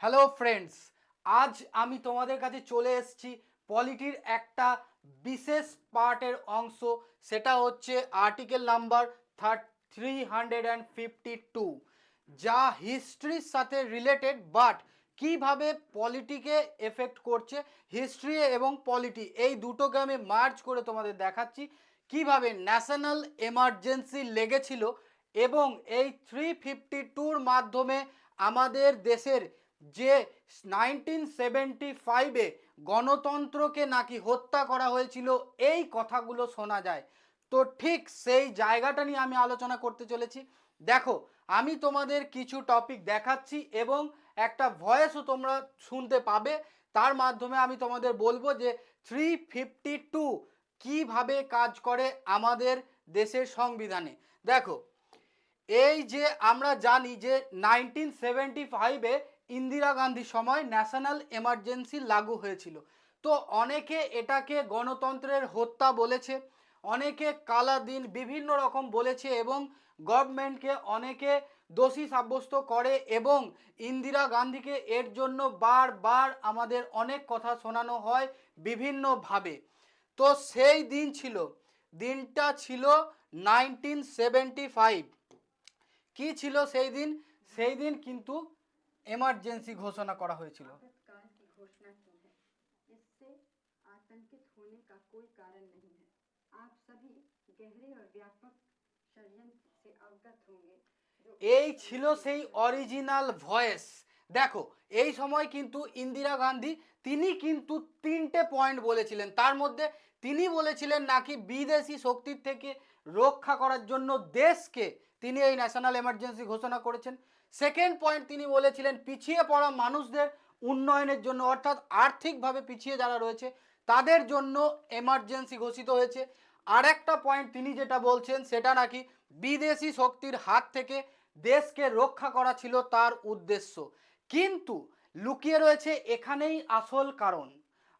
Hello friends আজ আমি তোমাদের কাছে চলে এসেছি পলিটির একটা বিশেষ পার্টের অংশ। সেটা হচ্ছে article number thirty three hundred and fifty two যা হিস্ট্রির সাথে রিলেটেড বাট কীভাবে পলিটিকে এফেক্ট করছে হিস্ট্রি এবং পলিটি এই দুটোকে আমি মার্চ করে তোমাদের দেখাচ্ছি। কীভাবে ন্যাশনাল এমার্জেন্সি লেগেছিল এবং এই থ্রি ফিফটি টুর মাধ্যমে আমাদের দেশের যে নাইনটিন সেভেন্টি ফাইভে গণতন্ত্রকে নাকি হত্যা করা হয়েছিল, এই কথাগুলো শোনা যায়। তো ঠিক সেই জায়গাটা নিয়ে আমি আলোচনা করতে চলেছি। দেখো, আমি তোমাদের কিছু টপিক দেখাচ্ছি এবং একটা ভয়েসও তোমরা শুনতে পাবে। তার মাধ্যমে আমি তোমাদের বলব যে থ্রি ফিফটি টু কীভাবে কাজ করে আমাদের দেশের সংবিধানে। দেখো, এই যে আমরা জানি যে নাইনটিন সেভেন্টি ফাইভে ইন্দিরা গান্ধীর সময় ন্যাশনাল এমার্জেন্সি লাগু হয়েছিল। তো অনেকে এটাকে গণতন্ত্রের হত্যা বলেছে, অনেকে কালা দিন বিভিন্ন রকম বলেছে এবং গভর্নমেন্টকে অনেকে দোষী সাব্যস্ত করে এবং ইন্দিরা গান্ধীকে এর জন্য বারবার আমাদের অনেক কথা শোনানো হয় বিভিন্নভাবে। তো সেই দিন ছিল, দিনটা ছিল নাইনটিন সেভেন্টি ফাইভ। কি ছিল সেই দিন? সেই দিন কিন্তু এমার্জেন্সি ঘোষণা করা হয়েছিল आपातकाल की घोषणा की है इससे आतंकित होने का कोई कारण नहीं है आप सभी गहरे और व्यापक षड्यंत्र से अवगत होंगे जो এই ছিল সেই অরিজিনাল ভয়েস দেখো এই সময় কিন্তু ইন্দিরা গান্ধী তিনি কিন্তু তিনটে পয়েন্ট বলেছিলেন তার মধ্যে তিনি বলেছিলেন নাকি বিদেশি শক্তির থেকে রক্ষা করার জন্য দেশকে তিনি এই ন্যাশনাল এমার্জেন্সি ঘোষণা করেছেন। সেকেন্ড পয়েন্ট তিনি বলেছিলেন, পিছিয়ে পড়া মানুষদের উন্নয়নের জন্য, অর্থাৎ আর্থিকভাবে পিছিয়ে যারা রয়েছে, তাদের জন্য এমার্জেন্সি ঘোষিত হয়েছে। আর একটা পয়েন্ট তিনি যেটা বলছেন, সেটা নাকি বিদেশি শক্তির হাত থেকে দেশকে রক্ষা করা ছিল তার উদ্দেশ্য। কিন্তু লুকিয়ে রয়েছে এখানেই আসল কারণ।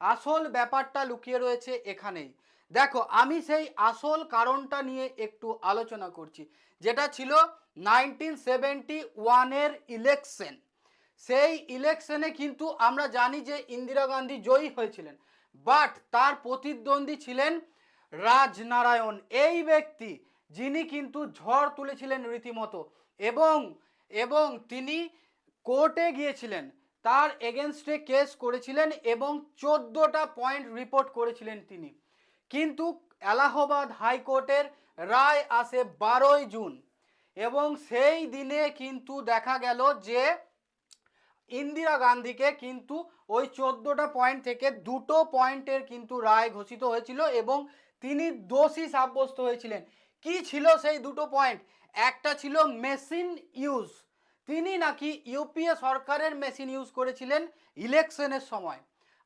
আসল ব্যাপারটা লুকিয়ে রয়েছে এখানেই। দেখো, আমি সেই আসল কারণটা নিয়ে একটু আলোচনা করছি, যেটা ছিল নাইনটিন সেভেন্টি ওয়ানের ইলেকশন সেই ইলেকশনে কিন্তু আমরা জানি যে ইন্দিরা গান্ধী জয়ী হয়েছিলেন বাট তার প্রতিদ্বন্দ্বী ছিলেন রাজনারায়ণ। এই ব্যক্তি, যিনি কিন্তু ঝড় তুলেছিলেন রীতিমতো, এবং এবং তিনি কোর্টে গিয়েছিলেন। তার এগেনস্টে কেস করেছিলেন এবং চোদ্দোটা পয়েন্ট রিপোর্ট করেছিলেন তিনি। কিন্তু এলাহাবাদ হাইকোর্টের রায় আসে বারোই জুন এবং সেই দিনে কিন্তু দেখা গেল যে ইন্দিরা গান্ধীকে কিন্তু ওই চোদ্দোটা পয়েন্ট থেকে দুটো পয়েন্টের কিন্তু রায় ঘোষিত হয়েছিল এবং তিনি দোষী সাব্যস্ত হয়েছিলেন। কি ছিল সেই দুটো পয়েন্ট? একটা ছিল মেশিন ইউজ। তিনি নাকি ইউপিএ সরকারের মেশিন ইউজ করেছিলেন ইলেকশনের সময়।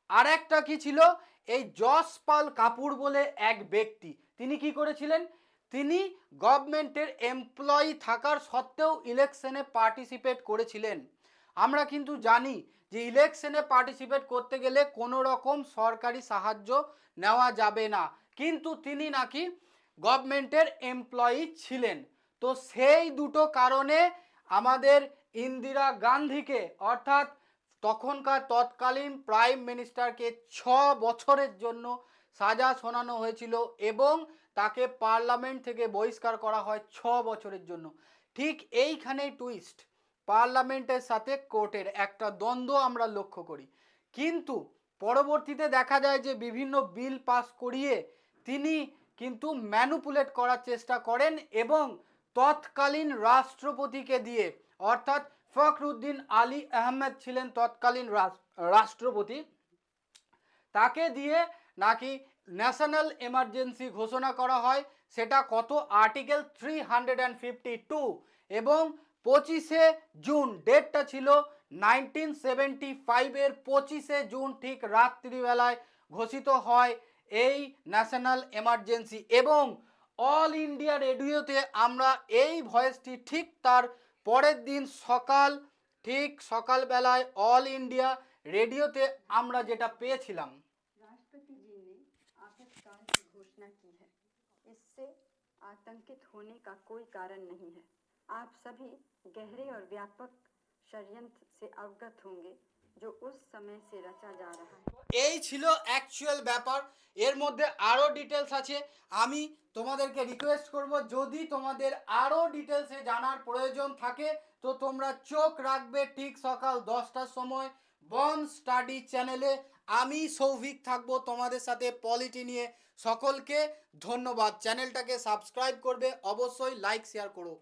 আর একটা কি ছিল? এই যশপাল কাপুর বলে এক ব্যক্তি। তিনি কি করেছিলেন? তিনি গভর্নমেন্টের এমপ্লয়ি থাকার সত্ত্বেও ইলেকশনে পার্টিসিপেট করেছিলেন। আমরা কিন্তু জানি যে ইলেকশনে পার্টিসিপেট করতে গেলে কোনো রকম সরকারি সাহায্য নেওয়া যাবে না। কিন্তু তিনি নাকি গভর্নমেন্টের এমপ্লয়ি ছিলেন। তো সেই দুটো কারণে আমাদের ইন্দিরা গান্ধীকে, অর্থাৎ তখনকার তৎকালীন প্রাইম মিনিস্টারকে ছ বছরের জন্য সাজা শোনানো হয়েছিল এবং তাকে পার্লামেন্ট থেকে বহিষ্কার করা হয় ছ বছরের জন্য। ঠিক এইখানেই টুইস্ট পার্লামেন্টের সাথে কোর্টের একটা দ্বন্দ্ব আমরা লক্ষ্য করি। কিন্তু পরবর্তীতে দেখা যায় যে বিভিন্ন বিল পাস করিয়ে তিনি কিন্তু ম্যানুপুলেট করার চেষ্টা করেন এবং তৎকালীন রাষ্ট্রপতিকে দিয়ে, অর্থাৎ ফখরুদ্দিন আলী আহমেদ ছিলেন তৎকালীন রাষ্ট্রপতি। তাকে দিয়ে নাকি ন্যাশনাল এমার্জেন্সি ঘোষণা করা হয়, সেটা কত? Article three hundred and fifty two এবং পঁচিশে জুন, ডেটটা ছিল নাইনটিন সেভেন্টি ফাইভের পঁচিশে জুন, ঠিক রাত্রিবেলায় ঘোষিত হয় এই ন্যাশনাল এমার্জেন্সি এবং অল ইন্ডিয়া রেডিওতে আমরা এই ভয়েসটি ঠিক তার পরের দিন সকাল ঠিক সকালবেলায় অল ইন্ডিয়া রেডিওতে আমরা যেটা পেয়েছিলাম राष्ट्रपति जी ने आपातकाल की घोषणा की है इससे आतंकित होने का कोई कारण नहीं है आप सभी गहरे और व्यापक षड्यंत्र से अवगत होंगे जो उस समय से रचा जा रहा है এই ছিল অ্যাকচুয়াল ব্যাপার। এর মধ্যে আরও ডিটেলস আছে। আমি তোমাদেরকে রিকোয়েস্ট করব, যদি তোমাদের আরও ডিটেলসে জানার প্রয়োজন থাকে, তো তোমরা চোখ রাখবে ঠিক সকাল দশটার সময় বন স্টাডি চ্যানেলে আমি সৌভিক থাকব তোমাদের সাথে পলিটি নিয়ে। সকলকে ধন্যবাদ। চ্যানেলটাকে সাবস্ক্রাইব করবে, অবশ্যই লাইক শেয়ার করো।